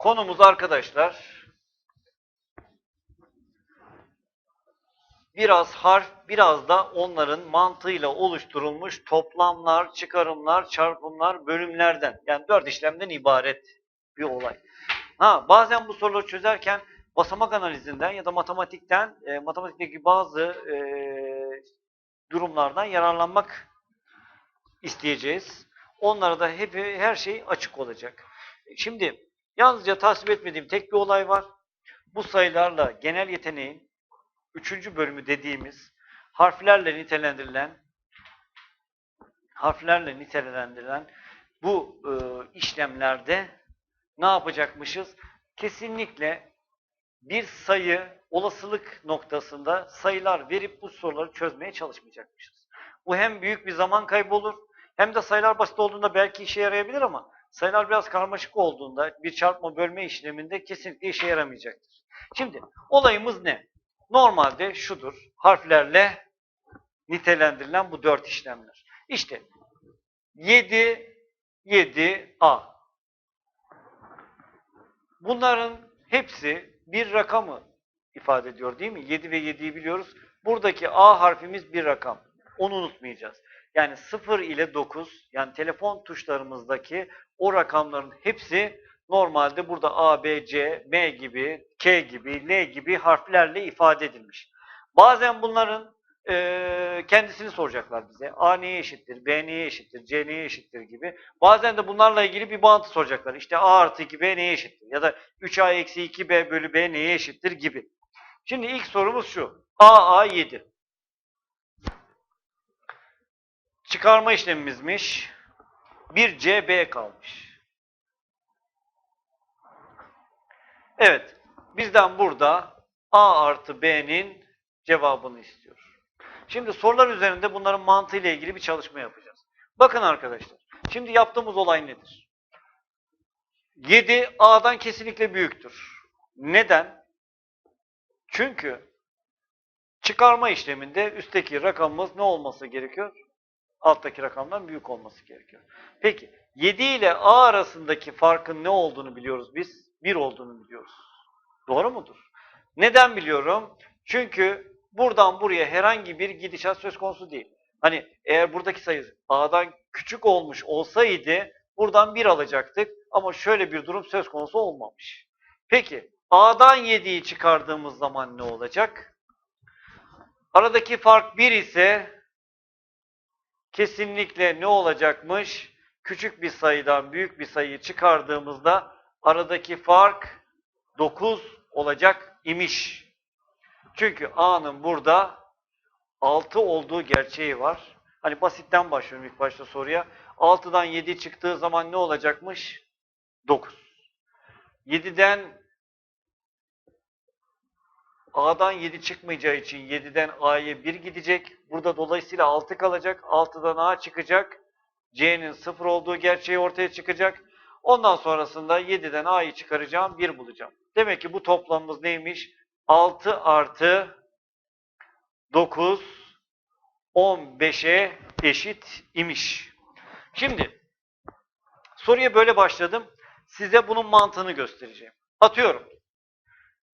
Konumuz arkadaşlar biraz harf, biraz da onların mantığıyla oluşturulmuş toplamlar, çıkarımlar, çarpımlar, bölümlerden yani dört işlemden ibaret bir olay. Ha, bazen bu soruları çözerken basamak analizinden ya da matematikten, e, matematikteki bazı e, durumlardan yararlanmak isteyeceğiz. Onlara da hep her şey açık olacak. Şimdi yalnızca tasvip etmediğim tek bir olay var. Bu sayılarla genel yeteneğin üçüncü bölümü dediğimiz harflerle nitelendirilen harflerle nitelendirilen bu e, işlemlerde ne yapacakmışız? Kesinlikle bir sayı olasılık noktasında sayılar verip bu soruları çözmeye çalışmayacakmışız. Bu hem büyük bir zaman kaybı olur hem de sayılar basit olduğunda belki işe yarayabilir ama sayılar biraz karmaşık olduğunda bir çarpma bölme işleminde kesinlikle işe yaramayacaktır. Şimdi olayımız ne? Normalde şudur. Harflerle nitelendirilen bu dört işlemler. İşte 7, 7, A. Bunların hepsi bir rakamı ifade ediyor değil mi? 7 ve 7'yi biliyoruz. Buradaki A harfimiz bir rakam. Onu unutmayacağız. Yani 0 ile 9 yani telefon tuşlarımızdaki o rakamların hepsi normalde burada A, B, C, M gibi, K gibi, L gibi harflerle ifade edilmiş. Bazen bunların e, kendisini soracaklar bize. A neye eşittir, B neye eşittir, C neye eşittir gibi. Bazen de bunlarla ilgili bir bağıntı soracaklar. İşte A artı 2B neye eşittir? Ya da 3A eksi 2B bölü B neye eşittir gibi. Şimdi ilk sorumuz şu. A, A 7. Çıkarma işlemimizmiş. Bir C, B kalmış. Evet. Bizden burada A artı B'nin cevabını istiyor. Şimdi sorular üzerinde bunların mantığıyla ilgili bir çalışma yapacağız. Bakın arkadaşlar. Şimdi yaptığımız olay nedir? 7 A'dan kesinlikle büyüktür. Neden? Çünkü çıkarma işleminde üstteki rakamımız ne olması gerekiyor? Alttaki rakamdan büyük olması gerekiyor. Peki 7 ile A arasındaki farkın ne olduğunu biliyoruz biz? 1 olduğunu biliyoruz. Doğru mudur? Neden biliyorum? Çünkü buradan buraya herhangi bir gidişat söz konusu değil. Hani eğer buradaki sayı A'dan küçük olmuş olsaydı buradan 1 alacaktık ama şöyle bir durum söz konusu olmamış. Peki A'dan 7'yi çıkardığımız zaman ne olacak? Aradaki fark 1 ise kesinlikle ne olacakmış? Küçük bir sayıdan büyük bir sayıyı çıkardığımızda aradaki fark 9 olacak imiş. Çünkü A'nın burada 6 olduğu gerçeği var. Hani basitten başlıyorum ilk başta soruya. 6'dan 7 çıktığı zaman ne olacakmış? 9. 7'den A'dan 7 çıkmayacağı için 7'den A'ya 1 gidecek. Burada dolayısıyla 6 kalacak. 6'dan A çıkacak. C'nin 0 olduğu gerçeği ortaya çıkacak. Ondan sonrasında 7'den A'yı çıkaracağım, 1 bulacağım. Demek ki bu toplamımız neymiş? 6 artı 9, 15'e eşit imiş. Şimdi soruya böyle başladım. Size bunun mantığını göstereceğim. Atıyorum.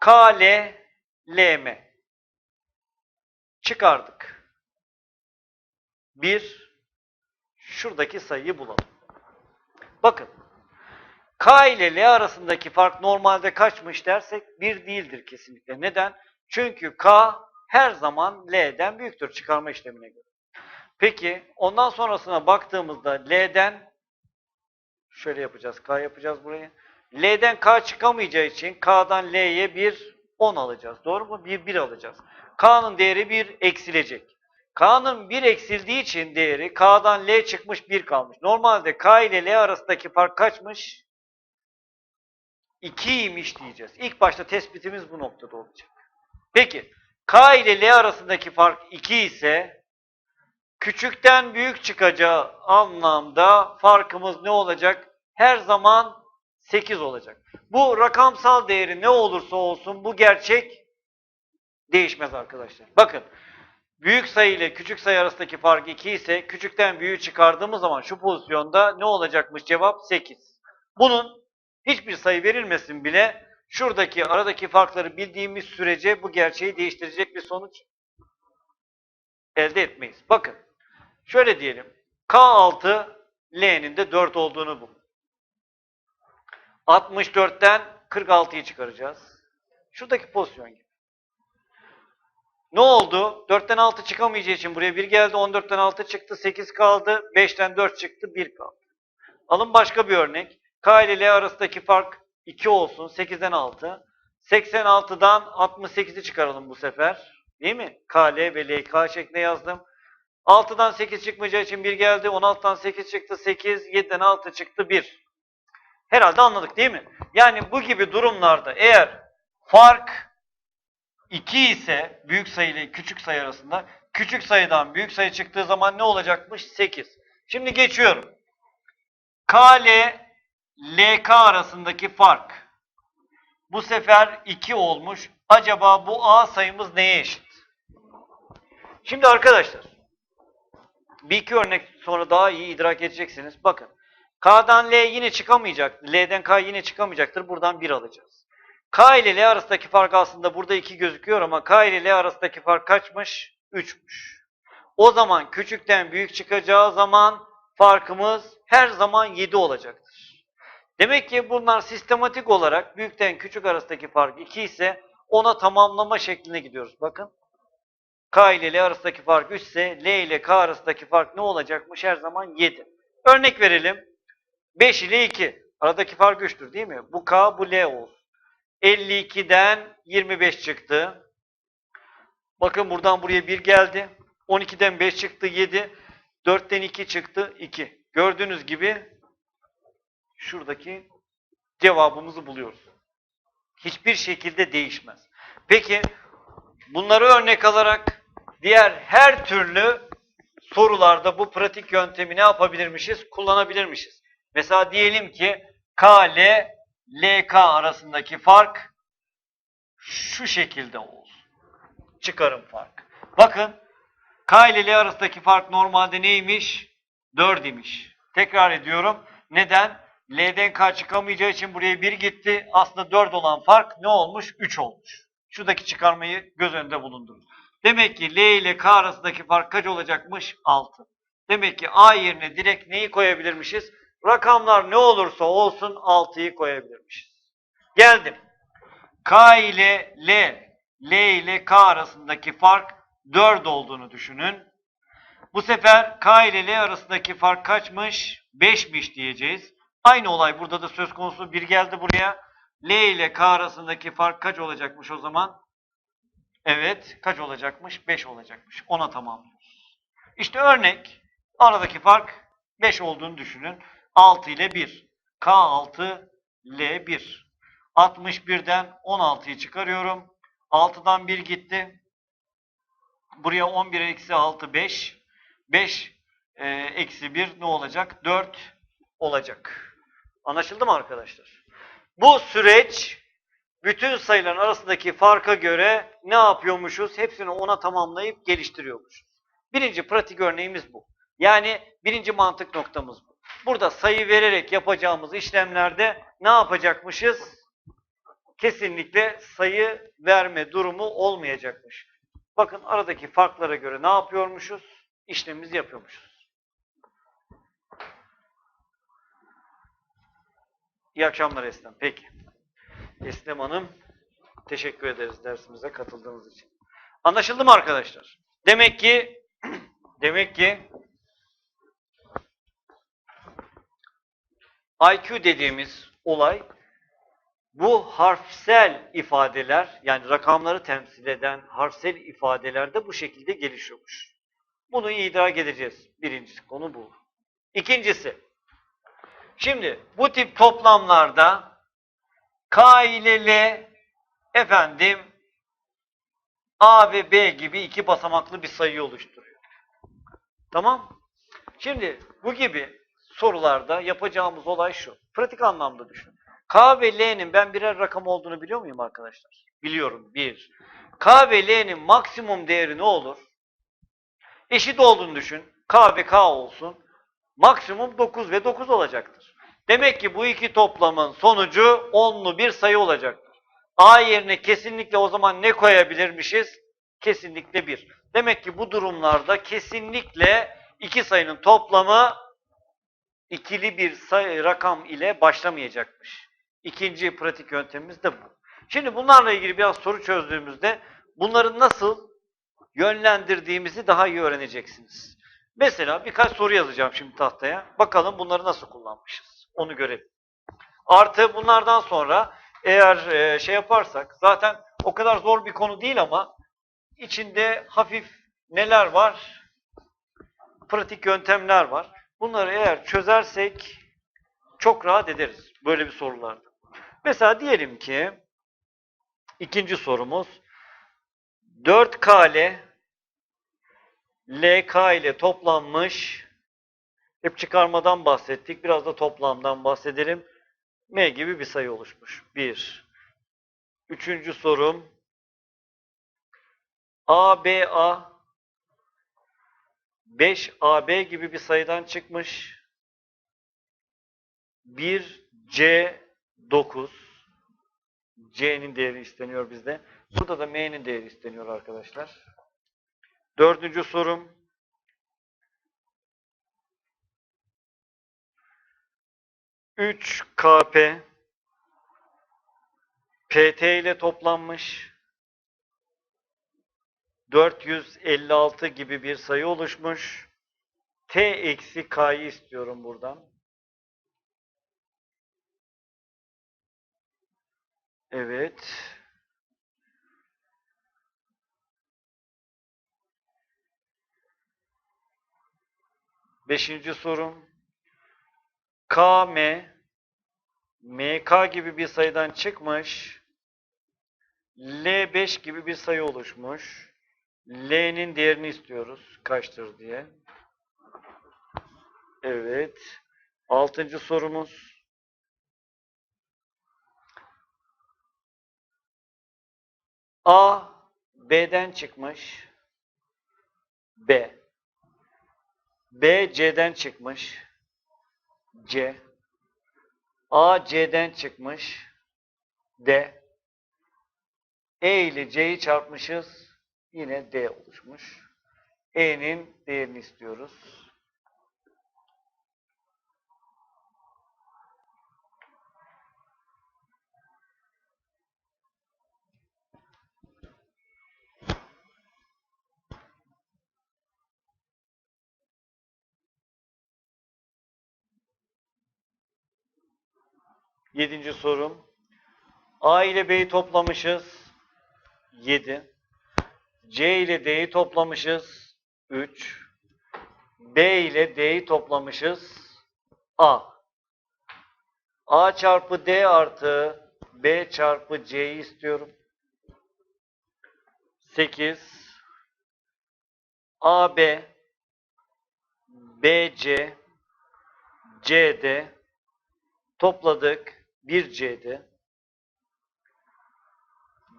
K, L, L, M. Çıkardık. Bir, şuradaki sayıyı bulalım. Bakın. K ile L arasındaki fark normalde kaçmış dersek 1 değildir kesinlikle. Neden? Çünkü K her zaman L'den büyüktür çıkarma işlemine göre. Peki ondan sonrasına baktığımızda L'den şöyle yapacağız. K yapacağız burayı. L'den K çıkamayacağı için K'dan L'ye bir 10 alacağız. Doğru mu? Bir 1 alacağız. K'nın değeri 1 eksilecek. K'nın 1 eksildiği için değeri K'dan L çıkmış 1 kalmış. Normalde K ile L arasındaki fark kaçmış? 2'ymiş diyeceğiz. İlk başta tespitimiz bu noktada olacak. Peki K ile L arasındaki fark 2 ise küçükten büyük çıkacağı anlamda farkımız ne olacak? Her zaman 8 olacak. Bu rakamsal değeri ne olursa olsun bu gerçek değişmez arkadaşlar. Bakın büyük sayı ile küçük sayı arasındaki fark 2 ise küçükten büyüğü çıkardığımız zaman şu pozisyonda ne olacakmış cevap? 8. Bunun hiçbir sayı verilmesin bile şuradaki aradaki farkları bildiğimiz sürece bu gerçeği değiştirecek bir sonuç elde etmeyiz. Bakın şöyle diyelim K6 L'nin de 4 olduğunu bul. 64'ten 46'yı çıkaracağız. Şuradaki pozisyon gibi. Ne oldu? 4'ten 6 çıkamayacağı için buraya 1 geldi. 14'ten 6 çıktı. 8 kaldı. 5'ten 4 çıktı. 1 kaldı. Alın başka bir örnek. K ile L arasındaki fark 2 olsun. 8'den 6. 86'dan 68'i çıkaralım bu sefer. Değil mi? K, L ve L, K şeklinde yazdım. 6'dan 8 çıkmayacağı için 1 geldi. 16'dan 8 çıktı. 8, 7'den 6 çıktı. 1. Herhalde anladık değil mi? Yani bu gibi durumlarda eğer fark 2 ise büyük sayı ile küçük sayı arasında küçük sayıdan büyük sayı çıktığı zaman ne olacakmış? 8. Şimdi geçiyorum. K ile LK arasındaki fark. Bu sefer 2 olmuş. Acaba bu A sayımız neye eşit? Şimdi arkadaşlar bir iki örnek sonra daha iyi idrak edeceksiniz. Bakın. K'dan L yine çıkamayacak. L'den K yine çıkamayacaktır. Buradan 1 alacağız. K ile L arasındaki fark aslında burada 2 gözüküyor ama K ile L arasındaki fark kaçmış? 3'müş. O zaman küçükten büyük çıkacağı zaman farkımız her zaman 7 olacaktır. Demek ki bunlar sistematik olarak büyükten küçük arasındaki fark 2 ise ona tamamlama şekline gidiyoruz. Bakın. K ile L arasındaki fark 3 ise L ile K arasındaki fark ne olacakmış? Her zaman 7. Örnek verelim. 5 ile 2. Aradaki fark 3'tür değil mi? Bu K, bu L olsun. 52'den 25 çıktı. Bakın buradan buraya 1 geldi. 12'den 5 çıktı 7. 4'ten 2 çıktı 2. Gördüğünüz gibi şuradaki cevabımızı buluyoruz. Hiçbir şekilde değişmez. Peki bunları örnek alarak diğer her türlü sorularda bu pratik yöntemi ne yapabilirmişiz? Kullanabilirmişiz. Mesela diyelim ki K ile LK arasındaki fark şu şekilde olsun. Çıkarım fark. Bakın K ile L arasındaki fark normalde neymiş? 4 imiş. Tekrar ediyorum. Neden? L'den K çıkamayacağı için buraya 1 gitti. Aslında 4 olan fark ne olmuş? 3 olmuş. Şuradaki çıkarmayı göz önünde bulundurun. Demek ki L ile K arasındaki fark kaç olacakmış? 6. Demek ki A yerine direkt neyi koyabilirmişiz? Rakamlar ne olursa olsun 6'yı koyabilirmişiz. Geldim. K ile L, L ile K arasındaki fark 4 olduğunu düşünün. Bu sefer K ile L arasındaki fark kaçmış? 5'miş diyeceğiz. Aynı olay burada da söz konusu. Bir geldi buraya. L ile K arasındaki fark kaç olacakmış o zaman? Evet. Kaç olacakmış? 5 olacakmış. Ona tamamlıyoruz. İşte örnek. Aradaki fark 5 olduğunu düşünün. 6 ile 1. K6, L1. 61'den 16'yı çıkarıyorum. 6'dan 1 gitti. Buraya 11 eksi 6, 5. 5 e, eksi 1 ne olacak? 4 olacak. Anlaşıldı mı arkadaşlar? Bu süreç bütün sayıların arasındaki farka göre ne yapıyormuşuz? Hepsini ona tamamlayıp geliştiriyormuşuz. Birinci pratik örneğimiz bu. Yani birinci mantık noktamız bu. Burada sayı vererek yapacağımız işlemlerde ne yapacakmışız? Kesinlikle sayı verme durumu olmayacakmış. Bakın aradaki farklara göre ne yapıyormuşuz? İşlemimizi yapıyormuşuz. İyi akşamlar Eslem. Peki. Eslem Hanım, teşekkür ederiz dersimize katıldığınız için. Anlaşıldı mı arkadaşlar? Demek ki demek ki IQ dediğimiz olay bu harfsel ifadeler yani rakamları temsil eden harfsel ifadeler de bu şekilde gelişiyormuş. Bunu idrak edeceğiz. Birincisi konu bu. İkincisi şimdi bu tip toplamlarda K ile L efendim A ve B gibi iki basamaklı bir sayı oluşturuyor. Tamam? Şimdi bu gibi sorularda yapacağımız olay şu. Pratik anlamda düşün. K ve L'nin ben birer rakam olduğunu biliyor muyum arkadaşlar? Biliyorum. Bir. K ve L'nin maksimum değeri ne olur? Eşit olduğunu düşün. K ve K olsun. Maksimum 9 ve 9 olacaktır. Demek ki bu iki toplamın sonucu onlu bir sayı olacaktır. A yerine kesinlikle o zaman ne koyabilirmişiz? Kesinlikle 1. Demek ki bu durumlarda kesinlikle iki sayının toplamı ikili bir sayı rakam ile başlamayacakmış. İkinci pratik yöntemimiz de bu. Şimdi bunlarla ilgili biraz soru çözdüğümüzde bunları nasıl yönlendirdiğimizi daha iyi öğreneceksiniz. Mesela birkaç soru yazacağım şimdi tahtaya. Bakalım bunları nasıl kullanmışız. Onu görelim. Artı bunlardan sonra eğer e, şey yaparsak zaten o kadar zor bir konu değil ama içinde hafif neler var? Pratik yöntemler var. Bunları eğer çözersek çok rahat ederiz böyle bir sorularda. Mesela diyelim ki ikinci sorumuz 4K ile LK ile toplanmış hep çıkarmadan bahsettik. Biraz da toplamdan bahsedelim. M gibi bir sayı oluşmuş. 1. Üçüncü sorum ABA 5AB gibi bir sayıdan çıkmış. 1C9 C'nin değeri isteniyor bizde. Burada da M'nin değeri isteniyor arkadaşlar. Dördüncü sorum. Üç KP PT ile toplanmış. 456 gibi bir sayı oluşmuş. T eksi K'yı istiyorum buradan. Evet. Beşinci sorum. KM MK gibi bir sayıdan çıkmış. L5 gibi bir sayı oluşmuş. L'nin değerini istiyoruz. Kaçtır diye. Evet. Altıncı sorumuz. A B'den çıkmış. B. B C'den çıkmış. C. A C'den çıkmış. D. E ile C'yi çarpmışız. Yine D oluşmuş. E'nin değerini istiyoruz. Yedinci sorum. A ile B'yi toplamışız. 7. C ile D'yi toplamışız. 3. B ile D'yi toplamışız. A. A çarpı D artı B çarpı C'yi istiyorum. 8. AB BC CD topladık. 1C'de.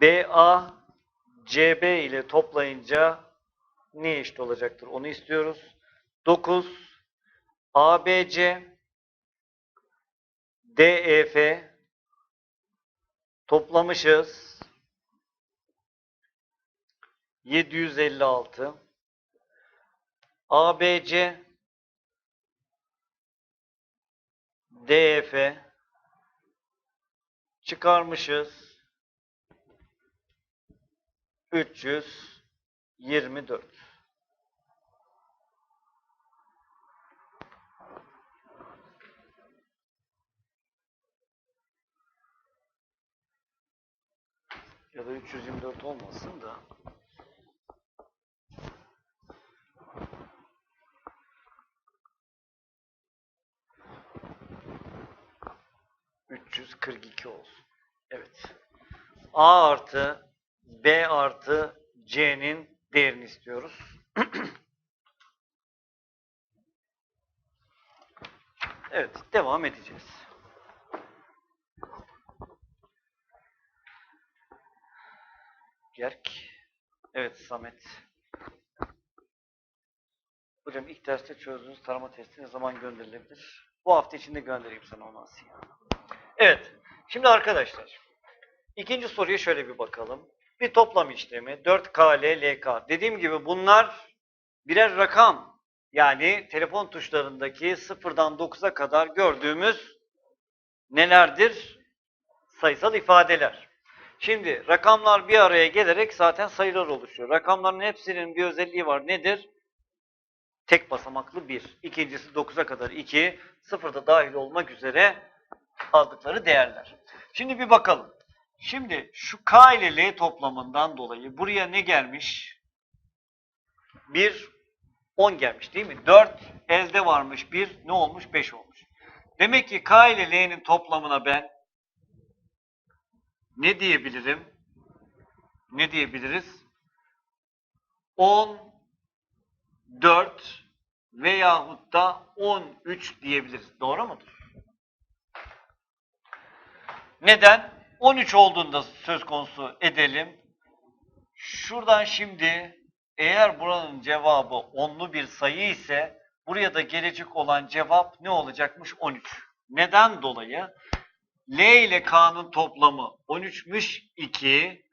BA CB ile toplayınca ne eşit olacaktır? Onu istiyoruz. 9 ABC DEF toplamışız. 756 ABC DEF çıkarmışız. 324. Ya da 324 olmasın da. ...342 olsun. Evet. A artı B artı C'nin değerini istiyoruz. evet, devam edeceğiz. Gerk. Evet, Samet. Hocam ilk derste çözdüğünüz tarama testi ne zaman gönderilebilir? Bu hafta içinde göndereyim sana onu Asiye. Evet. Şimdi arkadaşlar. ikinci soruya şöyle bir bakalım. Bir toplam işlemi 4K, LK. Dediğim gibi bunlar birer rakam. Yani telefon tuşlarındaki sıfırdan 9'a kadar gördüğümüz nelerdir? Sayısal ifadeler. Şimdi rakamlar bir araya gelerek zaten sayılar oluşuyor. Rakamların hepsinin bir özelliği var. Nedir? Tek basamaklı 1. İkincisi 9'a kadar 2. Sıfırda dahil olmak üzere aldıkları değerler. Şimdi bir bakalım. Şimdi şu K ile L toplamından dolayı buraya ne gelmiş? 1, 10 gelmiş değil mi? 4 elde varmış 1 ne olmuş? 5 olmuş. Demek ki K ile L'nin toplamına ben ne diyebilirim? Ne diyebiliriz? 10, 4 veyahut da 13 diyebiliriz. Doğru mudur? Neden? 13 olduğunda söz konusu edelim. Şuradan şimdi eğer buranın cevabı onlu bir sayı ise buraya da gelecek olan cevap ne olacakmış? 13. Neden dolayı? L ile K'nın toplamı 13'müş 2.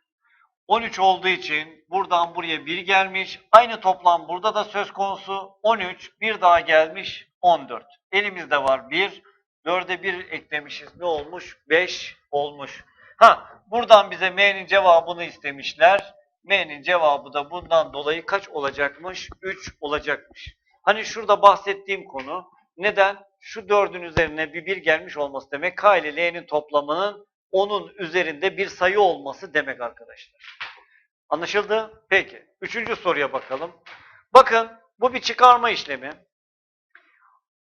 13 olduğu için buradan buraya 1 gelmiş. Aynı toplam burada da söz konusu. 13 bir daha gelmiş 14. Elimizde var 1. 4'e 1 eklemişiz. Ne olmuş? 5 olmuş. Ha, buradan bize M'nin cevabını istemişler. M'nin cevabı da bundan dolayı kaç olacakmış? 3 olacakmış. Hani şurada bahsettiğim konu neden? Şu 4'ün üzerine bir 1 gelmiş olması demek. K ile L'nin toplamının onun üzerinde bir sayı olması demek arkadaşlar. Anlaşıldı? Peki. Üçüncü soruya bakalım. Bakın bu bir çıkarma işlemi.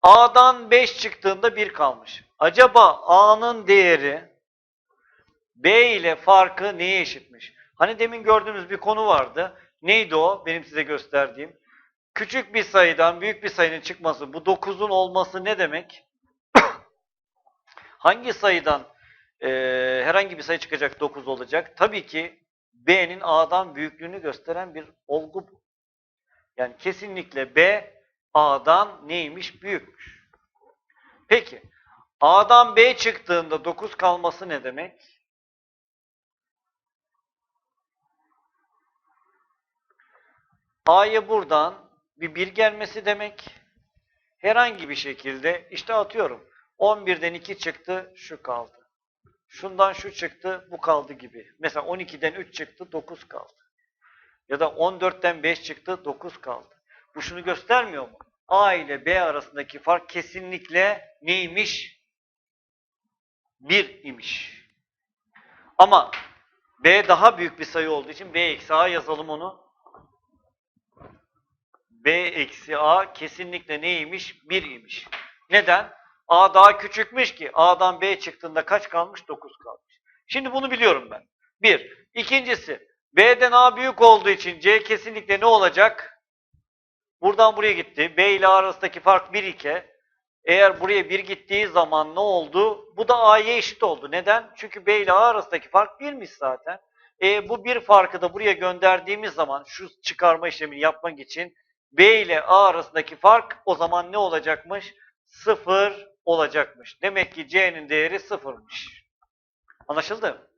A'dan 5 çıktığında 1 kalmış. Acaba A'nın değeri B ile farkı neye eşitmiş? Hani demin gördüğümüz bir konu vardı. Neydi o? Benim size gösterdiğim. Küçük bir sayıdan büyük bir sayının çıkması, bu 9'un olması ne demek? Hangi sayıdan e, herhangi bir sayı çıkacak 9 olacak? Tabii ki B'nin A'dan büyüklüğünü gösteren bir olgu bu. Yani kesinlikle B A'dan neymiş? Büyükmüş. Peki A'dan B çıktığında 9 kalması ne demek? A'ya buradan bir 1 gelmesi demek. Herhangi bir şekilde işte atıyorum 11'den 2 çıktı şu kaldı. Şundan şu çıktı bu kaldı gibi. Mesela 12'den 3 çıktı 9 kaldı. Ya da 14'ten 5 çıktı 9 kaldı. Bu şunu göstermiyor mu? A ile B arasındaki fark kesinlikle neymiş? 1 imiş. Ama B daha büyük bir sayı olduğu için B eksi A yazalım onu. B eksi A kesinlikle neymiş? 1 imiş. Neden? A daha küçükmüş ki A'dan B çıktığında kaç kalmış? 9 kalmış. Şimdi bunu biliyorum ben. Bir. İkincisi B'den A büyük olduğu için C kesinlikle ne olacak? Buradan buraya gitti. B ile A arasındaki fark 1 iken eğer buraya 1 gittiği zaman ne oldu? Bu da A'ya eşit oldu. Neden? Çünkü B ile A arasındaki fark 1'miş zaten. E, bu bir farkı da buraya gönderdiğimiz zaman şu çıkarma işlemini yapmak için B ile A arasındaki fark o zaman ne olacakmış? 0 olacakmış. Demek ki C'nin değeri 0'mış. Anlaşıldı?